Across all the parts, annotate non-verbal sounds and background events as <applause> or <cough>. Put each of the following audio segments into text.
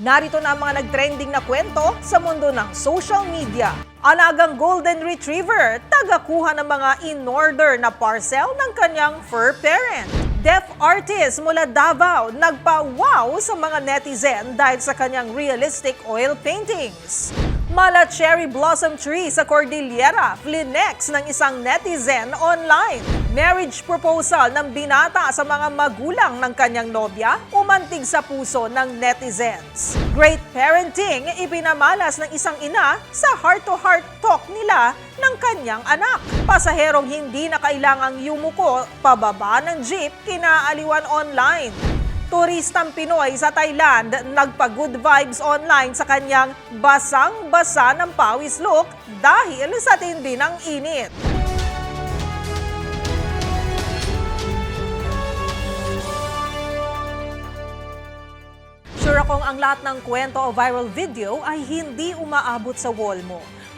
Narito na ang mga nagtrending na kwento sa mundo ng social media. Alagang Golden Retriever, tagakuha ng mga in-order na parcel ng kanyang fur parent. Deaf artist mula Davao nagpa-wow sa mga netizen dahil sa kanyang realistic oil paintings. Mala cherry blossom tree sa Cordillera, flinex ng isang netizen online. Marriage proposal ng binata sa mga magulang ng kanyang nobya, umantig sa puso ng netizens. Great parenting, ipinamalas ng isang ina sa heart-to-heart talk nila ng kanyang anak. Pasaherong hindi na kailangang yumuko pababa ng jeep kinaaliwan online. Turistang Pinoy sa Thailand nagpa-good vibes online sa kanyang basang-basa ng pawis look dahil sa tindi ng init. Sure akong ang lahat ng kwento o viral video ay hindi umaabot sa wall mo.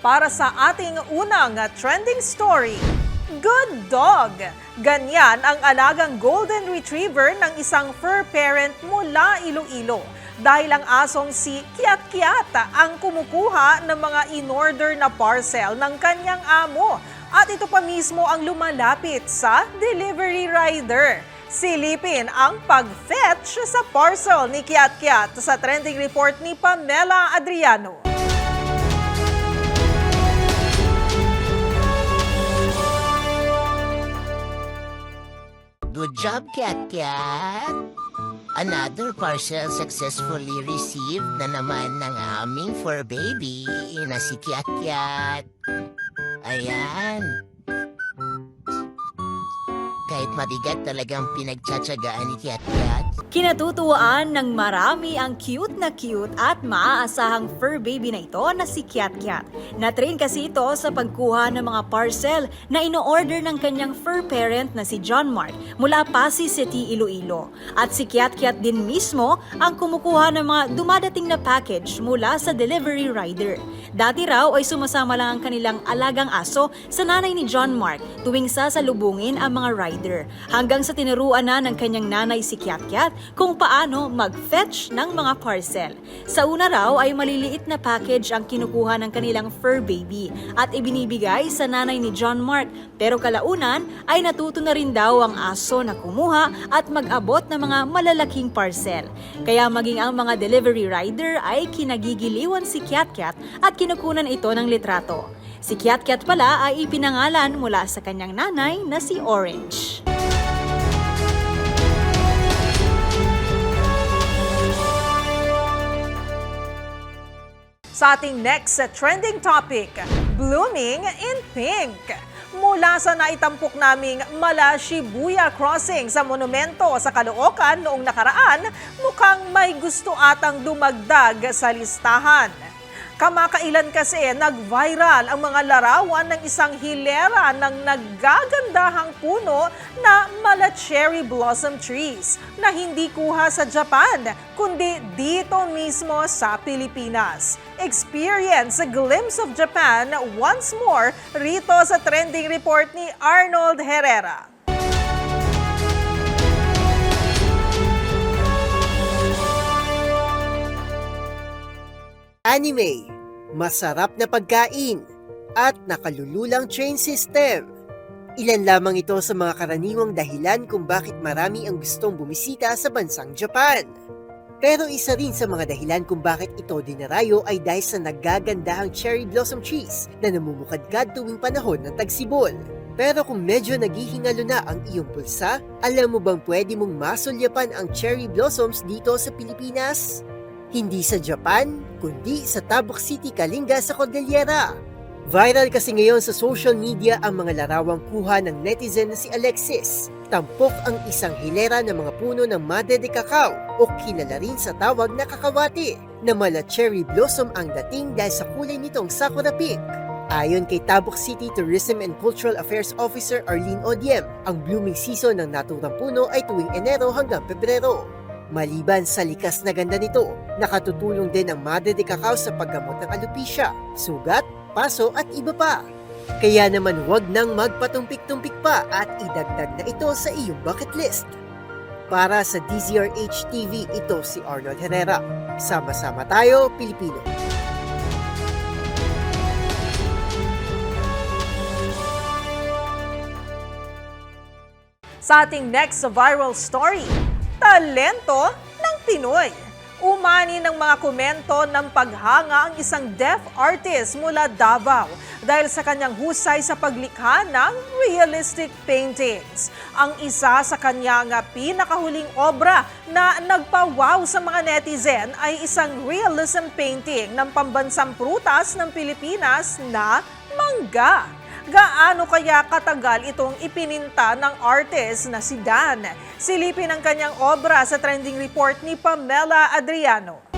Para sa ating unang trending story, Good Dog! Ganyan ang alagang golden retriever ng isang fur parent mula Iloilo. Dahil ang asong si Kiat Kiat ang kumukuha ng mga in-order na parcel ng kanyang amo. At ito pa mismo ang lumalapit sa delivery rider. Silipin ang pag-fetch sa parcel ni Kiat Kiat sa trending report ni Pamela Adriano. Good job, Cat Cat! Another parcel successfully received na naman ng aming fur baby na si Cat Cat. Ayan. Mabigat talagang pinagtsatsagaan ni Cat Cat. Kinatutuwaan ng marami ang cute na cute at maaasahang fur baby na ito na si Kiat Kiat. Na-train kasi ito sa pagkuha ng mga parcel na ino-order ng kanyang fur parent na si John Mark mula Pasig City, Iloilo. At si Kiat Kiat din mismo ang kumukuha ng mga dumadating na package mula sa delivery rider. Dati raw ay sumasama lang ang kanilang alagang aso sa nanay ni John Mark tuwing sasalubungin ang mga rider. Hanggang sa tinuruan na ng kanyang nanay si Kiat Kiat kung paano mag-fetch ng mga parcel. Sa una raw ay maliliit na package ang kinukuha ng kanilang fur baby at ibinibigay sa nanay ni John Mark. Pero kalaunan ay natuto na rin daw ang aso na kumuha at mag-abot ng mga malalaking parcel. Kaya maging ang mga delivery rider ay kinagigiliwan si Kiat Kiat at kinukunan ito ng litrato. Si Kiat Kiat pala ay ipinangalan mula sa kanyang nanay na si Orange. Sa ating next trending topic, blooming in pink. Mula sa naitampok naming Mala Shibuya Crossing sa monumento sa Caloocan noong nakaraan, mukhang may gusto atang dumagdag sa listahan. Kamakailan kasi nag-viral ang mga larawan ng isang hilera ng naggagandahang puno na mala cherry blossom trees na hindi kuha sa Japan, kundi dito mismo sa Pilipinas. Experience a glimpse of Japan once more rito sa trending report ni Arnold Herrera. Anime, masarap na pagkain, at nakalululang train system. Ilan lamang ito sa mga karaniwang dahilan kung bakit marami ang gustong bumisita sa bansang Japan. Pero isa rin sa mga dahilan kung bakit ito dinarayo ay dahil sa naggagandahang cherry blossom trees na namumukadkad tuwing panahon ng tagsibol. Pero kung medyo naghihingalo na ang iyong pulsa, alam mo bang pwede mong masulyapan ang cherry blossoms dito sa Pilipinas? Hindi sa Japan, kundi sa Tabuk City, Kalinga sa Cordillera. Viral kasi ngayon sa social media ang mga larawang kuha ng netizen na si Alexis. Tampok ang isang hilera ng mga puno ng Madre de Cacao o kilala rin sa tawag na kakawati na mala cherry blossom ang dating dahil sa kulay nitong sakura pink. Ayon kay Tabuk City Tourism and Cultural Affairs Officer Arlene Odiem, ang blooming season ng naturang puno ay tuwing Enero hanggang Pebrero. Maliban sa likas na ganda nito, nakatutulong din ang Madre de Cacao sa paggamot ng alopecia, sugat, paso at iba pa. Kaya naman huwag nang magpatumpik-tumpik pa at idagdag na ito sa iyong bucket list. Para sa DZRH TV, ito si Arnold Herrera. Sama-sama tayo, Pilipino. Sa ating next viral story, talento ng Pinoy. Umani ng mga komento ng paghanga ang isang deaf artist mula Davao dahil sa kanyang husay sa paglikha ng realistic paintings. Ang isa sa kanyang pinakahuling obra na nagpawaw sa mga netizen ay isang realism painting ng pambansang prutas ng Pilipinas na mangga. Gaano kaya katagal itong ipininta ng artist na si Dan? Silipin ang kanyang obra sa trending report ni Pamela Adriano.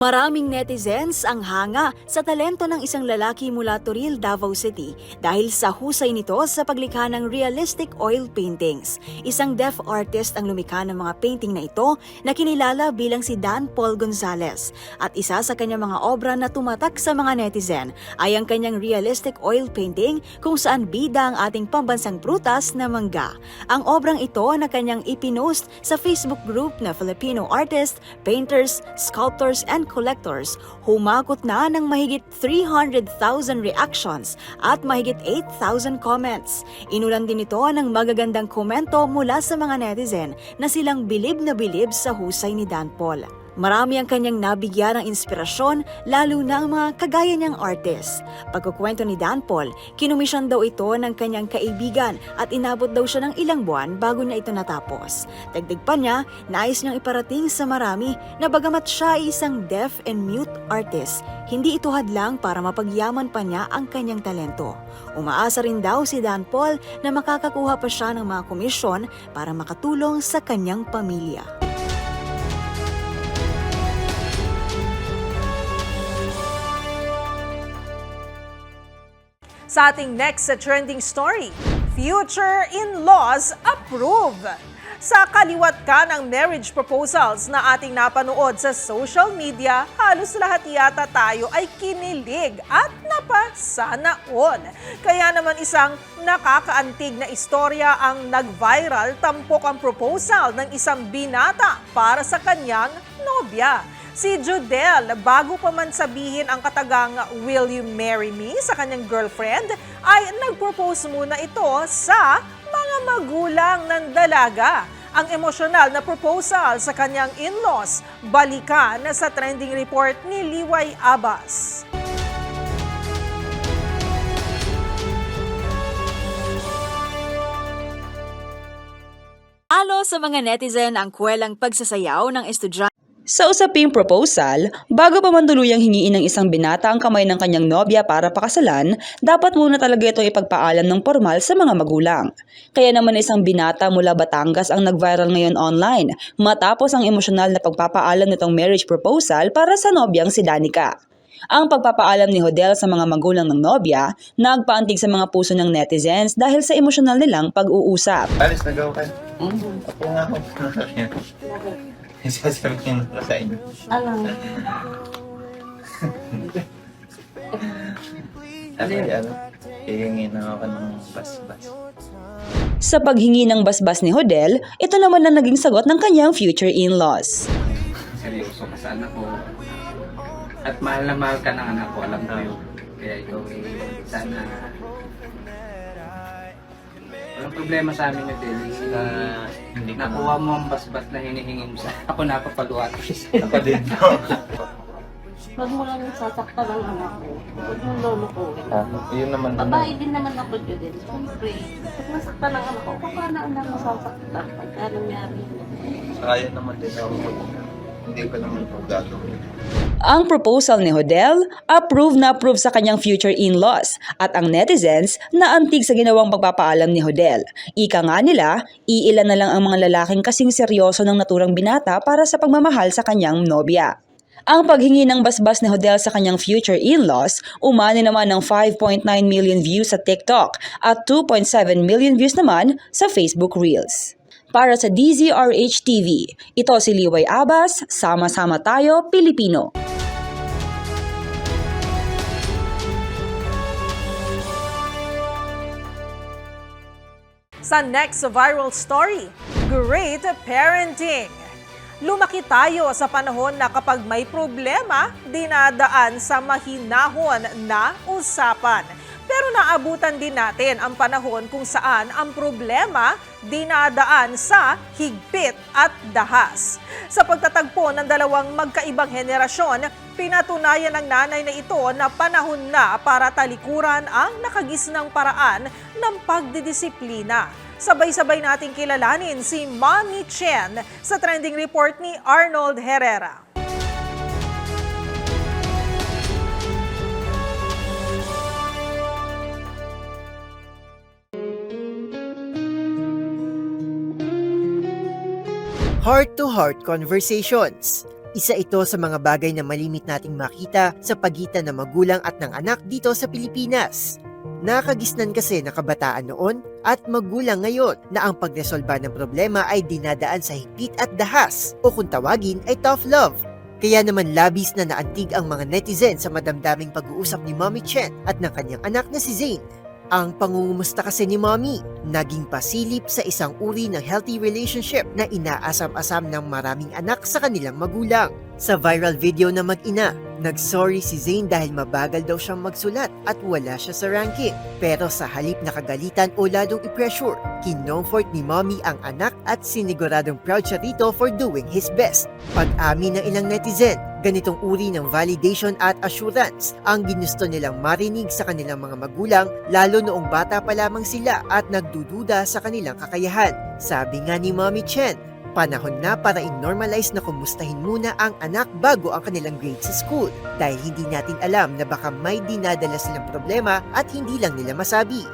Maraming netizens ang hanga sa talento ng isang lalaki mula Toril, Davao City dahil sa husay nito sa paglikha ng realistic oil paintings. Isang deaf artist ang lumikha ng mga painting na ito na kinilala bilang si Dan Paul Gonzalez. At isa sa kanyang mga obra na tumatak sa mga netizen ay ang kanyang realistic oil painting kung saan bida ang ating pambansang prutas na mangga. Ang obrang ito na kanyang ipinost sa Facebook group na Filipino Artists, Painters, Sculptors, and Collectors, humakot na ng mahigit 300,000 reactions at mahigit 8,000 comments. Inulan din ito ng magagandang komento mula sa mga netizen na silang bilib na bilib sa husay ni Dan Paul. Marami ang kanyang nabigyan ng inspirasyon, lalo na ang mga kagaya niyang artist. Pagkukwento ni Dan Paul, kinumisyon daw ito ng kanyang kaibigan at inabot daw siya ng ilang buwan bago niya ito natapos. Dagdag pa niya, nais niyang iparating sa marami na bagamat siya ay isang deaf and mute artist, hindi ito hadlang para mapagyaman pa niya ang kanyang talento. Umaasa rin daw si Dan Paul na makakakuha pa siya ng mga komisyon para makatulong sa kanyang pamilya. Sa ating next sa trending story, future in-laws approve. Sa kaliwat ka ng marriage proposals na ating napanood sa social media, halos lahat yata tayo ay kinilig at napasanaon. Kaya naman isang nakakaantig na istorya ang nag-viral tampok ang proposal ng isang binata para sa kanyang nobya. Si Judel, bago pa man sabihin ang katagang Will you marry me sa kanyang girlfriend, ay nag-propose muna ito sa mga magulang ng dalaga. Ang emosyonal na proposal sa kanyang in-laws, balikan sa trending report ni Liway Abbas. Alo sa mga netizen ang kwelang pagsasayaw ng estudyante Sa usaping proposal, bago pa man tuluyang hingiin ng isang binata ang kamay ng kanyang nobya para pakasalan, dapat muna talaga itong ipagpaalam ng formal sa mga magulang. Kaya naman isang binata mula Batangas ang nag-viral ngayon online matapos ang emosyonal na pagpapaalam nitong marriage proposal para sa nobyang si Danica. Ang pagpapaalam ni Hodel sa mga magulang ng nobya, nagpaantig sa mga puso ng netizens dahil sa emosyonal nilang pag-uusap. Alis na gaw ka. Ako nga ako. <laughs> Sasabihin ko sa inyo. Alam. Ano ano? Hihingi na ako ng bas-bas. Sa paghingi ng basbas ni Hodel, ito naman ang naging sagot ng kanyang future in-laws. seryoso ka sa anak ko. At mahal na mahal ka ng anak ko, alam ko yun. Kaya ikaw eh, sana... Problema sa amin yung Deli. Ah, hindi ko Nakuha mo ang basbas na hinihingi mo sa <laughs> ako napapaluwa ko siya. Ako din. Huwag mo lang sasaktan ang anak ko. Huwag mo lolo ko. Ah, yun naman. Babae din naman ako din. Siyempre, pag nasaktan ang anak ko, paano ang masasaktan pagka nangyari yun? Kaya naman din ako. Hindi ko naman po gagawin. Ang proposal ni Hodel, approve na approve sa kanyang future in-laws at ang netizens na antig sa ginawang pagpapaalam ni Hodel. Ika nga nila, iilan na lang ang mga lalaking kasing seryoso ng naturang binata para sa pagmamahal sa kanyang nobya. Ang paghingi ng basbas ni Hodel sa kanyang future in-laws, umani naman ng 5.9 million views sa TikTok at 2.7 million views naman sa Facebook Reels. Para sa DZRH TV, ito si Liway Abbas, Sama-sama Tayo, Pilipino. Sa next viral story, great parenting. Lumaki tayo sa panahon na kapag may problema, dinadaan sa mahinahon na usapan. Pero naabutan din natin ang panahon kung saan ang problema dinadaan sa higpit at dahas. Sa pagtatagpo ng dalawang magkaibang henerasyon, pinatunayan ng nanay na ito na panahon na para talikuran ang nakagisnang paraan ng pagdidisiplina. Sabay-sabay nating kilalanin si Mommy Chen sa trending report ni Arnold Herrera. Heart-to-heart conversations. Isa ito sa mga bagay na malimit nating makita sa pagitan ng magulang at ng anak dito sa Pilipinas. Nakagisnan kasi na kabataan noon at magulang ngayon na ang pagresolba ng problema ay dinadaan sa higpit at dahas o kung tawagin ay tough love. Kaya naman labis na naantig ang mga netizen sa madamdaming pag-uusap ni Mommy Chen at ng kanyang anak na si Zane. Ang pangungumusta kasi ni Mommy, naging pasilip sa isang uri ng healthy relationship na inaasam-asam ng maraming anak sa kanilang magulang. Sa viral video na mag-ina, nag-sorry si Zane dahil mabagal daw siyang magsulat at wala siya sa ranking. Pero sa halip na kagalitan o ladong i-pressure, kinomfort ni Mommy ang anak at siniguradong proud siya rito for doing his best. Pag-amin ng ilang netizen, ganitong uri ng validation at assurance ang ginusto nilang marinig sa kanilang mga magulang lalo noong bata pa lamang sila at nagdududa sa kanilang kakayahan. Sabi nga ni Mommy Chen, panahon na para i-normalize na kumustahin muna ang anak bago ang kanilang grade sa school dahil hindi natin alam na baka may dinadala silang problema at hindi lang nila masabi.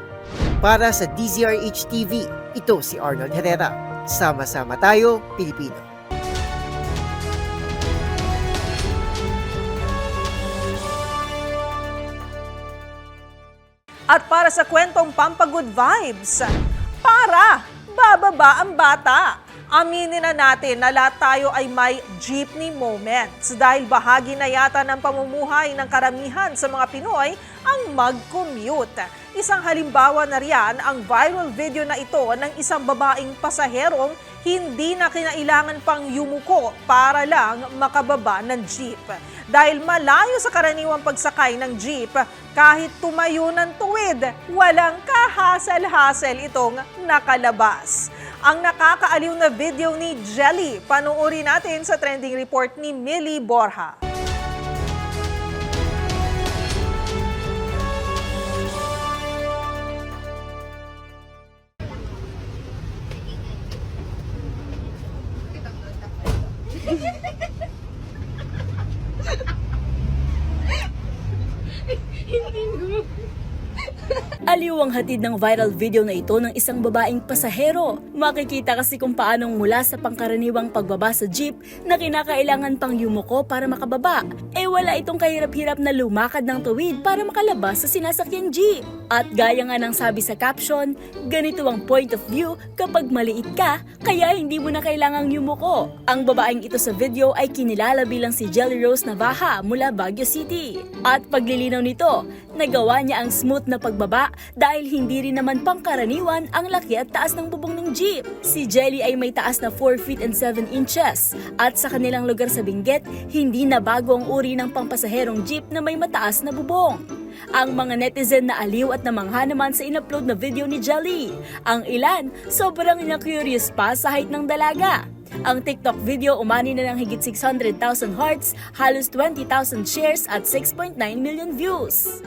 Para sa DZRH TV, ito si Arnold Herrera. Sama-sama tayo, Pilipino. At para sa kwentong Pampagood Vibes, para bababa ang bata. Aminin na natin na lahat tayo ay may jeepney moments dahil bahagi na yata ng pamumuhay ng karamihan sa mga Pinoy ang mag-commute. Isang halimbawa na riyan ang viral video na ito ng isang babaeng pasaherong hindi na kinailangan pang yumuko para lang makababa ng jeep. Dahil malayo sa karaniwang pagsakay ng jeep, kahit tumayo ng tuwid, walang kahasal-hasel itong nakalabas. Ang nakakaaliw na video ni Jelly, panuorin natin sa trending report ni Millie Borja. <laughs> Aliw ang hatid ng viral video na ito ng isang babaeng pasahero. Makikita kasi kung paanong mula sa pangkaraniwang pagbaba sa jeep na kinakailangan pang yumuko para makababa, eh wala itong kahirap-hirap na lumakad ng tuwid para makalabas sa sinasakyang jeep. At gaya nga ng sabi sa caption, ganito ang point of view kapag maliit ka, kaya hindi mo na kailangang yumuko. Ang babaeng ito sa video ay kinilala bilang si Jelly Rose Navaja mula Baguio City. At paglilinaw nito, nagawa niya ang smooth na pagbaba dahil hindi rin naman pangkaraniwan ang laki at taas ng bubong ng jeep. Si Jelly ay may taas na 4 feet and 7 inches at sa kanilang lugar sa Benguet, hindi na bago ang uri ng pangpasaherong jeep na may mataas na bubong. Ang mga netizen na aliw at namangha naman sa inupload na video ni Jelly. Ang ilan, sobrang na-curious pa sa height ng dalaga. Ang TikTok video umani na ng higit 600,000 hearts, halos 20,000 shares at 6.9 million views.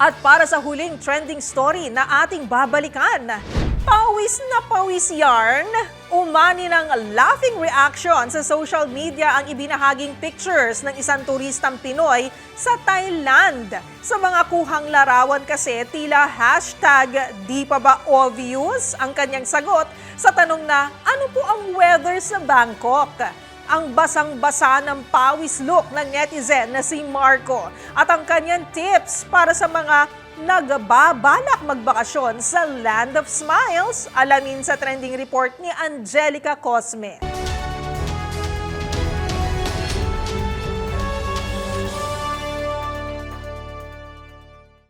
At para sa huling trending story na ating babalikan, pawis na pawis yarn, umani ng laughing reaction sa social media ang ibinahaging pictures ng isang turistang Pinoy sa Thailand. Sa mga kuhang larawan kasi tila hashtag di pa ba obvious ang kanyang sagot sa tanong na ano po ang weather sa Bangkok? Ang basang-basa ng pawis look ng netizen na si Marco at ang kanyang tips para sa mga nagbabalak magbakasyon sa Land of Smiles. Alamin sa trending report ni Angelica Cosme.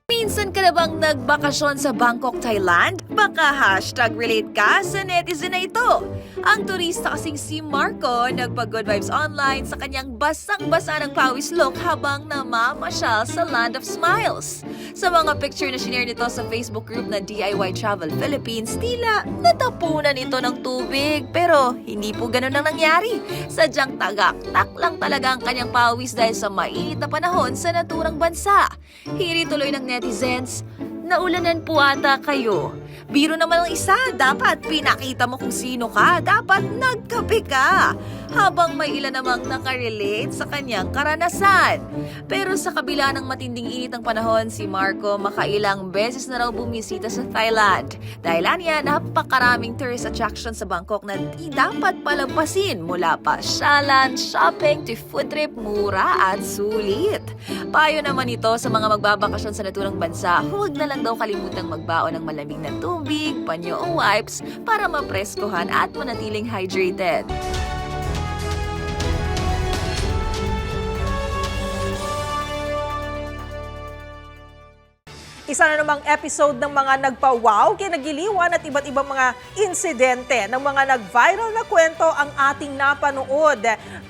Minsan ka na bang nagbakasyon sa Bangkok, Thailand? Baka hashtag relate ka sa netizen na ito. Ang turista kasing si Marco nagpag-good vibes online sa kanyang basang-basa ng pawis look habang namamasyal sa Land of Smiles. Sa mga picture na shinare nito sa Facebook group na DIY Travel Philippines, tila natapunan ito ng tubig. Pero hindi po ganun ang nangyari. Sadyang tagaktak lang talaga ang kanyang pawis dahil sa mainit na panahon sa naturang bansa. Hiri tuloy ng netizens, naulanan po ata kayo. Biro naman ang isa, dapat pinakita mo kung sino ka, dapat nagkape ka. Habang may ilan namang nakarelate sa kanyang karanasan. Pero sa kabila ng matinding init ng panahon, si Marco makailang beses na raw bumisita sa Thailand. Dahilan niya, napakaraming tourist attraction sa Bangkok na di dapat palampasin mula pasyalan, shopping, to food trip, mura at sulit. Payo naman ito sa mga magbabakasyon sa naturang bansa, huwag na lang daw kalimutang magbaon ng malamig na tubig, panyo o wipes para mapreskohan at manatiling hydrated. Isa na namang episode ng mga nagpa-wow, kinagiliwan at iba't ibang mga insidente ng mga nag-viral na kwento ang ating napanood.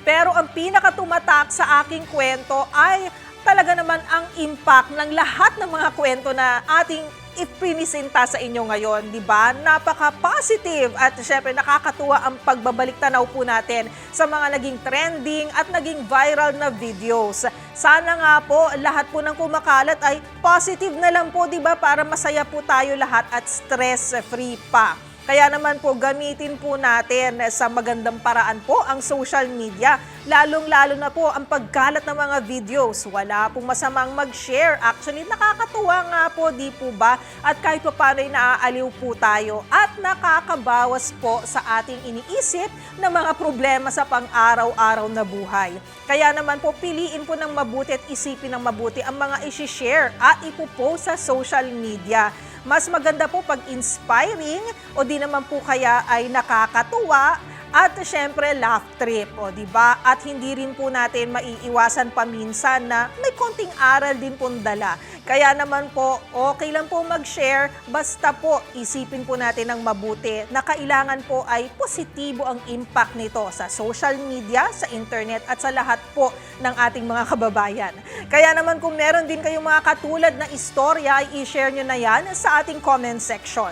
Pero ang pinakatumatak sa aking kwento ay talaga naman ang impact ng lahat ng mga kwento na ating iprinisenta sa inyo ngayon, di ba? Napaka-positive at syempre nakakatuwa ang pagbabalik tanaw po natin sa mga naging trending at naging viral na videos. Sana nga po lahat po ng kumakalat ay positive na lang po, di ba? Para masaya po tayo lahat at stress-free pa. Kaya naman po gamitin po natin sa magandang paraan po ang social media. Lalong-lalo na po ang pagkalat ng mga videos. Wala pong masamang mag-share. Actually, nakakatuwa nga po, di po ba? At kahit pa paano ay naaaliw po tayo at nakakabawas po sa ating iniisip na mga problema sa pang-araw-araw na buhay. Kaya naman po piliin po ng mabuti at isipin ng mabuti ang mga isi-share at ipopost sa social media. Mas maganda po pag inspiring o di naman po kaya ay nakakatuwa at syempre laugh trip, o di ba? At hindi rin po natin maiiwasan paminsan na may konting aral din pong dala. Kaya naman po, okay lang po mag-share, basta po isipin po natin ng mabuti na kailangan po ay positibo ang impact nito sa social media, sa internet at sa lahat po ng ating mga kababayan. Kaya naman kung meron din kayong mga katulad na istorya, i-share nyo na yan sa ating comment section.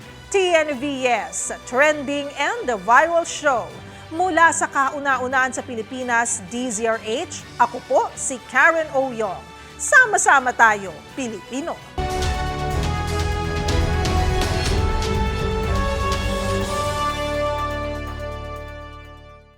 TNVS, Trending and the Viral Show. Mula sa kauna-unaan sa Pilipinas, DZRH, ako po si Karen Oyong. Sama-sama tayo, Pilipino.